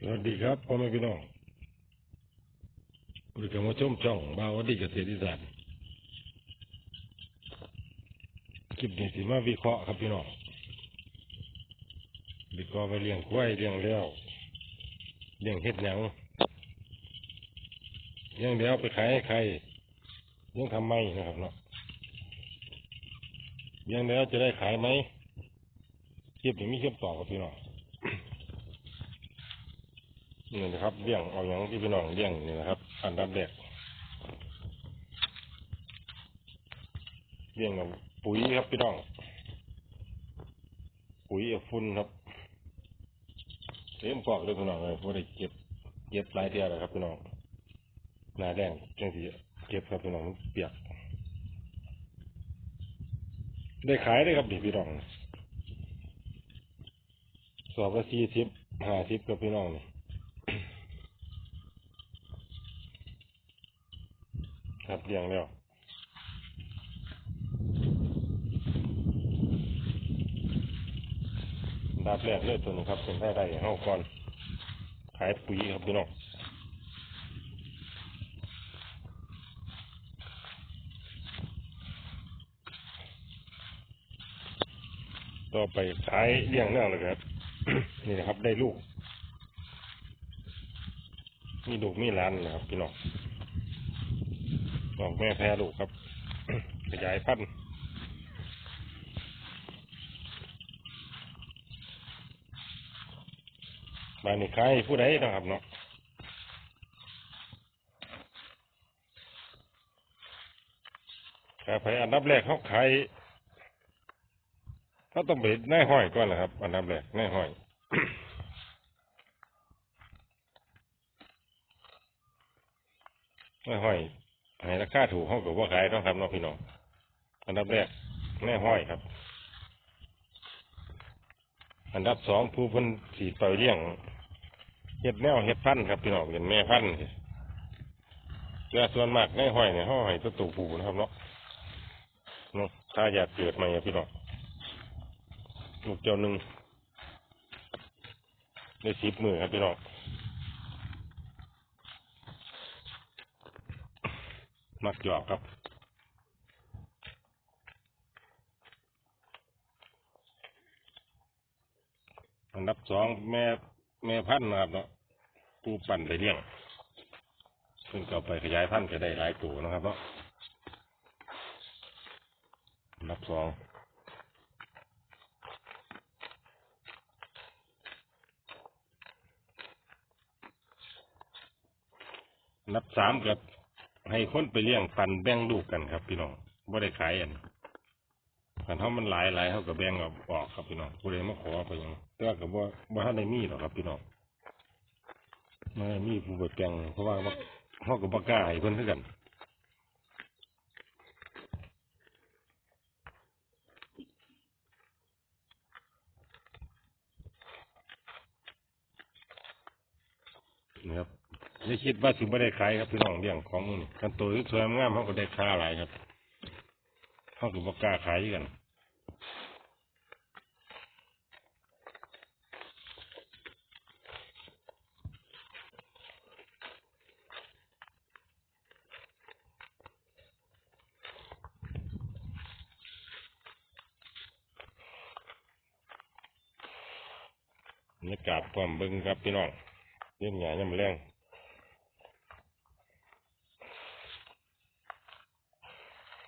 สวัสดีครับพ่อแม่พี่น้องบริการมาชมช่องบาวดีเกษตรอีสานคลิปนี้สิมาวิเคราะห์ครับพี่น้องวิเคราะห์ไปเลี้ยงควายเลี้ยงแล้วเลี้ยงเห็ดหยังเลี้ยงแล้วไปขายให้ใครเลี้ยงทำไมนะครับเนาะเลี้ยงแล้วจะได้ขายไหมคลิปนี้มีคลิปต่อครับพี่น้อง นี่นะครับเลี้ยงเอาอย่างที่พี่น้องเลี้ยงนี่นะครับอันดับแรกเลี้ยงกับปุ๋ยครับพี่น้อง ปุ๋ยเอาฝุ่นครับเต็มกอกเลยพี่น้องเลยพอได้เก็บเก็บหลายเดียวเลยครับพี่น้องหนาแดงจังสีเก็บครับพี่น้องเปียก ได้ขายได้ครับพี่น้องสอบละสี่สิบห้าสิบครับพี่น้องนี่ ครับเลี้ยงแล้วดาบแรกเลยตัวนึงครับเป็นไส้ได้เฮาก่อน ขายปุ๋ยครับพี่น้องต่อไปขายเลี้ยงแล้วเลยครับ นี่นะครับได้ลูก มีลูกมีหล้านนะครับพี่น้อง ออกแม่แพ้ลูกครับ ขยายพันธุ์บานนี้ขายให้ผู้ใดนะครับเนาะขายไปอันดับแรกเขาขายเขาต้องไปแน่ห้อยก่อนนะครับ อันดับแรกแน่ห้อยแน่ห้อย ให้ราคาถูกเขากับว่าขายต้องครับเน้องพี่น้องอันดับแรกแม่ห้อยครับ อันดับสองผู้เพิ่นสีปล่อยเลี้ยงเห็ดแนวเห็ดพันครับพี่น้องเป็นแม่พันธุ์เจ้าส่วนมากแม่ห้อยเนี่ยห้อยตัวตูผูนะครับเนาะเนาะถ้าอยากเกิดใหม่พี่น้องลูกเจ้าหนึ่งได้สิบมือครับพี่น้อง มักหยอกครับอันดับสองแม่แม่พันธุ์นะครับเนาะผู้ปั่นไปเลี้ยงเพิ่งเอไปขยายพันธุ์ก็ได้หลายตัวนะครับเนาะอันดับสองอันดับสามกับ ให้คนไปเลี้ยงปันแบ่งลูกกันครับ พี่น้องบ่ได้ขายอันคันเท่ามันหลายหลายเขาก็แบ่งเอาออกครับพี่น้องผู้ใดมาขอไปยังแต่ว่าก็บ่บ่ทันได้มีหรอกครับ พี่น้องไม่มีผู้ไปแบ่งเพราะว่าบ่เขาก็บ่กล้าให้เพิ่ากันนะครับ อย่าคิดว่าสิบ่ได้ขายครับพี่น้องเลี้ยงของนี่กันตัวสวยงามเขาก็ได้ค่าหลายครับเขาก็บ่กล้าขายกันบรรยากาศความบิ่งครับพี่น้องเลี้ยงหยาย่ำแรง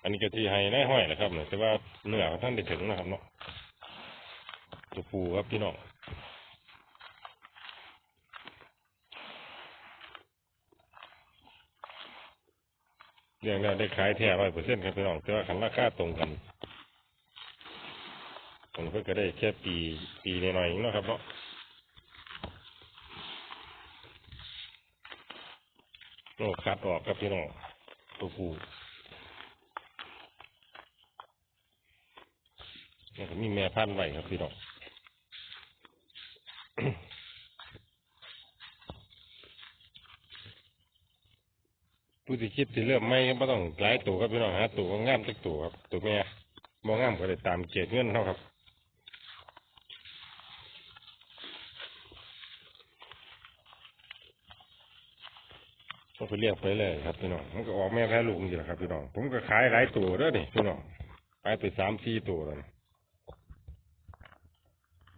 อั นนี้ก็ที่ให้ในห้อยแหละครับเนี่ยแต่ว่าเนื้อท่านได้ถึงนะครับเนาะตัวปูครับพี่น้องเลี้ยงแล้วได้ขายแท้ร้อยเปอร์เซ็นต์ครับพี่น้องแต่ว่าขันราคาตรงกันผมเพิ่งก็ได้แค่ปีปีหน่อยๆนะครับเนาะโอ้คัดออกครับพี่น้องตัวผู้ นี่ก็มีแม่พันธุ์ไว้ครับพี่น้องผู้ที่คิดที่เริ่มไม่ก็ต้องหลายตัวครับพี่น้องฮะตัวงามสักตัวครับตัวแม่มองงามก็ได้ตามเกณฑ์เงินเท่าครับก็ไปเรียกไปเลยครับพี่น้องมันก็ออกแม่แพ้ลูกนี่แหละครับพี่น้องผมก็ขายหลายตัวด้อนี่พี่น้องขายไปสามสี่ตัวแล้ว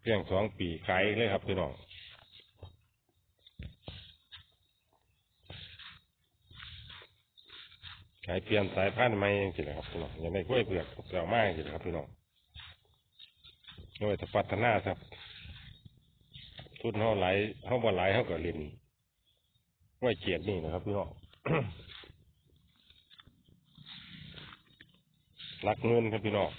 เพียงสองปีขายเลยครับพี่น้องขายเปลี่ยนสายพันธุ์ใหม่จริงๆนะครับพี่น้องอย่างในกล้วยเผือกเก่ามากจริงๆครับพี่น้องโดยจะพัฒนาครับ ทุนเท่าไหลเท่าบ่หลเท่ากับเรียนกล้วยเกียดนี่นะครับพี่น้องรักเงินครับพี่น้อง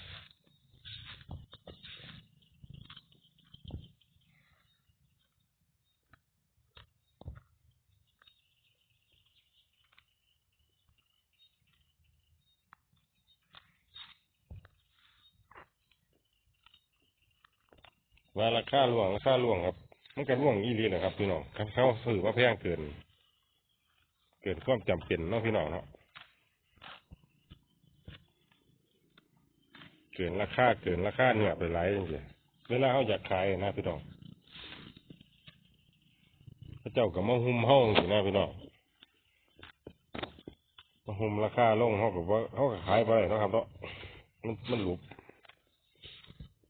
ว่าราคาล่วงราคาล่วงครับ มันก็ล่วงอีหลีนะครับพี่น้องคันเขาซื้อว่าแพงเกิน เกินความจำเป็นเนาะพี่น้องเนาะเกินราคาเกินราคาเนื้อไปหลายจริงๆเวลาเขาอยากขายนะพี่น้องพระเจ้ากับมาหุ้มห้องสินะพี่น้องมาหุ้มราคาลงเขากับว่าเขาขายไปเลยนะครับเนาะมันมันหลุบ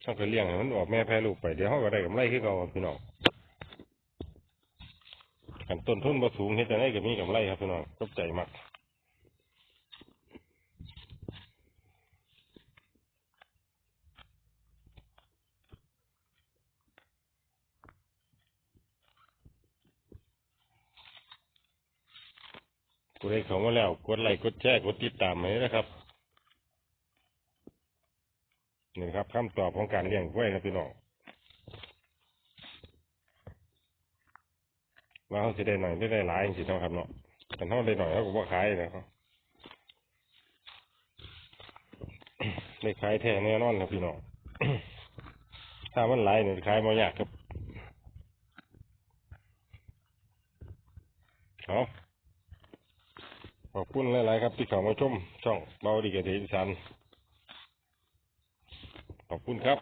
เขาก็เลี้ยงให้มันออกแม่แพ้ลูกไปเดี๋ยวเขาก็ได้กำไรขึ้นเขาพี่น้องกันต้นทุนบ่สูงเฮ็ดจะได้ก็มีกำไรครับพี่น้องตกใจมากกดให้เขามาแล้ว กดไลค์กดแชร์กดติดตามให้นะครับ กับคำตอบของการเลี้ยงกล้วยครับพี่น้องว่าเขาจะได้หน่อยได้หลายจริงๆเนาะครับเนาะแต่เขาได้หน่อยเขาก็บ่าขายนะครับได้ขายแท้แน่นอนครับพี่น้องถ้ามันหลายเนี่ยขายมายากครับเอาขอบคุณหลาย ๆ ครับที่เข้ามาชมช่องเบาดีกระเทอีสาน ขอบคุณครับ